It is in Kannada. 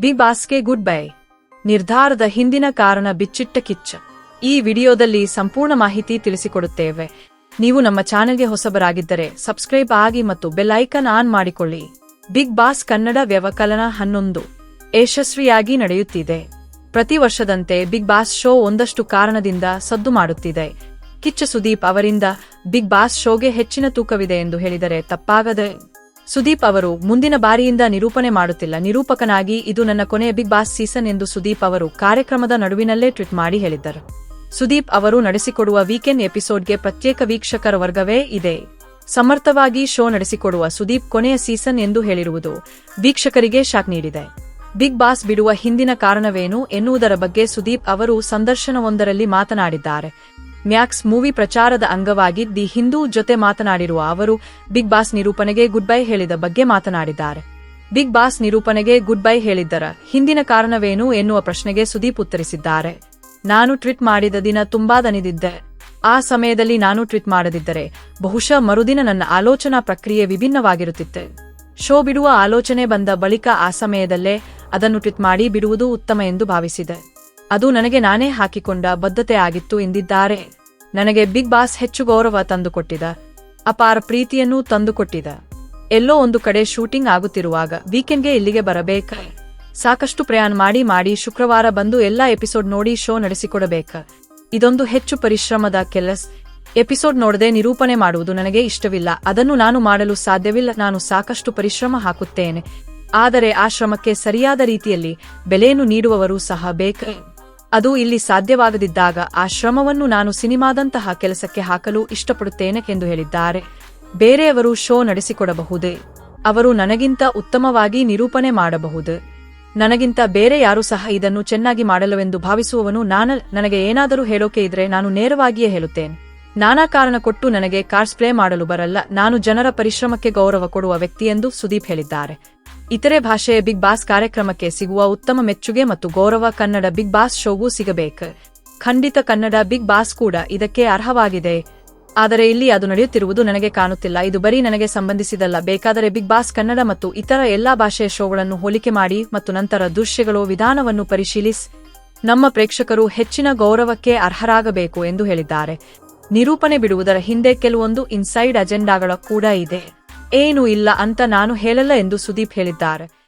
Big ಬಾಸ್ಗೆ good bye. ನಿರ್ಧಾರದ ಹಿಂದಿನ ಕಾರಣ ಬಿಚ್ಚಿಟ್ಟ ಕಿಚ್ಚ. ಈ ವಿಡಿಯೋದಲ್ಲಿ ಸಂಪೂರ್ಣ ಮಾಹಿತಿ ತಿಳಿಸಿಕೊಡುತ್ತೇವೆ. ನೀವು ನಮ್ಮ ಚಾನೆಲ್ಗೆ ಹೊಸಬರಾಗಿದ್ದರೆ ಸಬ್ಸ್ಕ್ರೈಬ್ ಆಗಿ ಮತ್ತು ಬೆಲ್ ಐಕನ್ ಆನ್ ಮಾಡಿಕೊಳ್ಳಿ. ಬಿಗ್ ಬಾಸ್ ಕನ್ನಡ ವ್ಯವಕಲನ ಹನ್ನೊಂದು ಯಶಸ್ವಿಯಾಗಿ ನಡೆಯುತ್ತಿದೆ. ಪ್ರತಿ ವರ್ಷದಂತೆ ಬಿಗ್ ಬಾಸ್ ಶೋ ಒಂದಷ್ಟು ಕಾರಣದಿಂದ ಸದ್ದು ಮಾಡುತ್ತಿದೆ. ಕಿಚ್ಚ ಸುದೀಪ್ ಅವರಿಂದ ಬಿಗ್ ಬಾಸ್ ಶೋಗೆ ಹೆಚ್ಚಿನ ತೂಕವಿದೆ ಎಂದು ಹೇಳಿದರೆ ತಪ್ಪಾಗದೆ ಸುದೀಪ್ ಅವರು, ಮುಂದಿನ ಬಾರಿಯಿಂದ ನಿರೂಪಣೆ ಮಾಡುತ್ತಿಲ್ಲ. ನಿರೂಪಕನಾಗಿ ಇದು ನನ್ನ ಕೊನೆಯ ಬಿಗ್ ಬಾಸ್ ಸೀಸನ್ ಎಂದು ಸುದೀಪ್ ಅವರು ಕಾರ್ಯಕ್ರಮದ ನಡುವಿನಲ್ಲೇ ಟ್ವೀಟ್ ಮಾಡಿ ಹೇಳಿದ್ದರು. ಸುದೀಪ್ ಅವರು ನಡೆಸಿಕೊಡುವ ವೀಕೆಂಡ್ ಎಪಿಸೋಡ್ಗೆ ಪ್ರತ್ಯೇಕ ವೀಕ್ಷಕರ ವರ್ಗವೇ ಇದೆ. ಸಮರ್ಥವಾಗಿ ಶೋ ನಡೆಸಿಕೊಡುವ ಸುದೀಪ್ ಕೊನೆಯ ಸೀಸನ್ ಎಂದು ಹೇಳಿರುವುದು ವೀಕ್ಷಕರಿಗೆ ಶಾಕ್ ನೀಡಿದೆ. ಬಿಗ್ ಬಾಸ್ ಬಿಡುವ ಹಿಂದಿನ ಕಾರಣವೇನು ಎನ್ನುವುದರ ಬಗ್ಗೆ ಸುದೀಪ್ ಅವರು ಸಂದರ್ಶನವೊಂದರಲ್ಲಿ ಮಾತನಾಡಿದ್ದಾರೆ. ಮ್ಯಾಕ್ಸ್ ಮೂವಿ ಪ್ರಚಾರದ ಅಂಗವಾಗಿ ದಿ ಹಿಂದೂ ಜೊತೆ ಮಾತನಾಡಿರುವ ಅವರು, ಬಿಗ್ ಬಾಸ್ ನಿರೂಪಣೆಗೆ ಗುಡ್ ಬೈ ಹೇಳಿದ ಬಗ್ಗೆ ಮಾತನಾಡಿದ್ದಾರೆ. ಬಿಗ್ ಬಾಸ್ ನಿರೂಪಣೆಗೆ ಗುಡ್ ಬೈ ಹೇಳಿದ್ದರ ಹಿಂದಿನ ಕಾರಣವೇನು ಎನ್ನುವ ಪ್ರಶ್ನೆಗೆ ಸುದೀಪ್ ಉತ್ತರಿಸಿದ್ದಾರೆ. ನಾನು ಟ್ವೀಟ್ ಮಾಡಿದ ದಿನ ತುಂಬಾ ದನಿದಿದ್ದೆ. ಆ ಸಮಯದಲ್ಲಿ ನಾನು ಟ್ವೀಟ್ ಮಾಡದಿದ್ದರೆ ಬಹುಶಃ ಮರುದಿನ ನನ್ನ ಆಲೋಚನಾ ಪ್ರಕ್ರಿಯೆ ವಿಭಿನ್ನವಾಗಿರುತ್ತಿತ್ತೆ. ಶೋ ಬಿಡುವ ಆಲೋಚನೆ ಬಂದ ಬಳಿಕ ಆ ಸಮಯದಲ್ಲೇ ಅದನ್ನು ಟ್ವೀಟ್ ಮಾಡಿ ಬಿಡುವುದು ಉತ್ತಮ ಎಂದು ಭಾವಿಸಿದೆ. ಅದು ನನಗೆ ನಾನೇ ಹಾಕಿಕೊಂಡ ಬದ್ಧತೆ ಆಗಿತ್ತು ಎಂದಿದ್ದಾರೆ. ನನಗೆ ಬಿಗ್ ಬಾಸ್ ಹೆಚ್ಚು ಗೌರವ ತಂದುಕೊಟ್ಟಿದ, ಅಪಾರ ಪ್ರೀತಿಯನ್ನೂ ತಂದುಕೊಟ್ಟಿದ. ಎಲ್ಲೋ ಒಂದು ಕಡೆ ಶೂಟಿಂಗ್ ಆಗುತ್ತಿರುವಾಗ ವೀಕೆಂಡ್ಗೆ ಇಲ್ಲಿಗೆ ಬರಬೇಕ? ಸಾಕಷ್ಟು ಪ್ರಯಾಣ ಮಾಡಿ ಮಾಡಿ ಶುಕ್ರವಾರ ಬಂದು ಎಲ್ಲಾ ಎಪಿಸೋಡ್ ನೋಡಿ ಶೋ ನಡೆಸಿಕೊಡಬೇಕ? ಇದೊಂದು ಹೆಚ್ಚು ಪರಿಶ್ರಮದ ಕೆಲಸ. ಎಪಿಸೋಡ್ ನೋಡದೆ ನಿರೂಪಣೆ ಮಾಡುವುದು ನನಗೆ ಇಷ್ಟವಿಲ್ಲ. ಅದನ್ನು ನಾನು ಮಾಡಲು ಸಾಧ್ಯವಿಲ್ಲ. ನಾನು ಸಾಕಷ್ಟು ಪರಿಶ್ರಮ ಹಾಕುತ್ತೇನೆ. ಆದರೆ ಆ ಶ್ರಮಕ್ಕೆ ಸರಿಯಾದ ರೀತಿಯಲ್ಲಿ ಬೆಲೆಯನ್ನು ನೀಡುವವರು ಸಹ ಬೇಕು? ಅದು ಇಲ್ಲಿ ಸಾಧ್ಯವಾಗದಿದ್ದಾಗ ಆ ಶ್ರಮವನ್ನು ನಾನು ಸಿನಿಮಾದಂತಹ ಕೆಲಸಕ್ಕೆ ಹಾಕಲು ಇಷ್ಟಪಡುತ್ತೇನೆ ಎಂದು ಹೇಳಿದ್ದಾರೆ. ಬೇರೆಯವರು ಶೋ ನಡೆಸಿಕೊಡಬಹುದೇ? ಅವರು ನನಗಿಂತ ಉತ್ತಮವಾಗಿ ನಿರೂಪಣೆ ಮಾಡಬಹುದು. ನನಗಿಂತ ಬೇರೆ ಯಾರು ಸಹ ಇದನ್ನು ಚೆನ್ನಾಗಿ ಮಾಡಲವೆಂದು ಭಾವಿಸುವವನು ನಾನು, ನನಗೆ ಏನಾದರೂ ಹೇಳೋಕೆ ಇದ್ರೆ ನಾನು ನೇರವಾಗಿಯೇ ಹೇಳುತ್ತೇನೆ. ನಾನಾ ಕಾರಣ ಕೊಟ್ಟು ನನಗೆ ಕಾರ್ಸ್ ಪ್ಲೇ ಮಾಡಲು ಬರಲ್ಲ. ನಾನು ಜನರ ಪರಿಶ್ರಮಕ್ಕೆ ಗೌರವ ಕೊಡುವ ವ್ಯಕ್ತಿ ಎಂದು ಸುದೀಪ್ ಹೇಳಿದ್ದಾರೆ. ಇತರೆ ಭಾಷೆಯ ಬಿಗ್ ಬಾಸ್ ಕಾರ್ಯಕ್ರಮಕ್ಕೆ ಸಿಗುವ ಉತ್ತಮ ಮೆಚ್ಚುಗೆ ಮತ್ತು ಗೌರವ ಕನ್ನಡ ಬಿಗ್ ಬಾಸ್ ಶೋಗೂ ಸಿಗಬೇಕು. ಖಂಡಿತ ಕನ್ನಡ ಬಿಗ್ ಬಾಸ್ ಕೂಡ ಇದಕ್ಕೆ ಅರ್ಹವಾಗಿದೆ. ಆದರೆ ಇಲ್ಲಿ ಅದು ನಡೆಯುತ್ತಿರುವುದು ನನಗೆ ಕಾಣುತ್ತಿಲ್ಲ. ಇದು ಬರೀ ನನಗೆ ಸಂಬಂಧಿಸಿದಲ್ಲ. ಬೇಕಾದರೆ ಬಿಗ್ ಬಾಸ್ ಕನ್ನಡ ಮತ್ತು ಇತರ ಎಲ್ಲಾ ಭಾಷೆಯ ಶೋಗಳನ್ನು ಹೋಲಿಕೆ ಮಾಡಿ ಮತ್ತು ನಂತರ ದೃಶ್ಯಗಳು, ವಿಧಾನವನ್ನು ಪರಿಶೀಲಿಸಿ. ನಮ್ಮ ಪ್ರೇಕ್ಷಕರು ಹೆಚ್ಚಿನ ಗೌರವಕ್ಕೆ ಅರ್ಹರಾಗಬೇಕು ಎಂದು ಹೇಳಿದ್ದಾರೆ. ನಿರೂಪಣೆ ಬಿಡುವುದರ ಹಿಂದೆ ಕೆಲವೊಂದು ಇನ್ಸೈಡ್ ಅಜೆಂಡಾಗಳ ಕೂಡ ಇದೆ. ಏನು ಇಲ್ಲ ಅಂತ ನಾನು ಹೇಳಲ್ಲ ಎಂದು ಸುದೀಪ್ ಹೇಳಿದ್ದಾರೆ.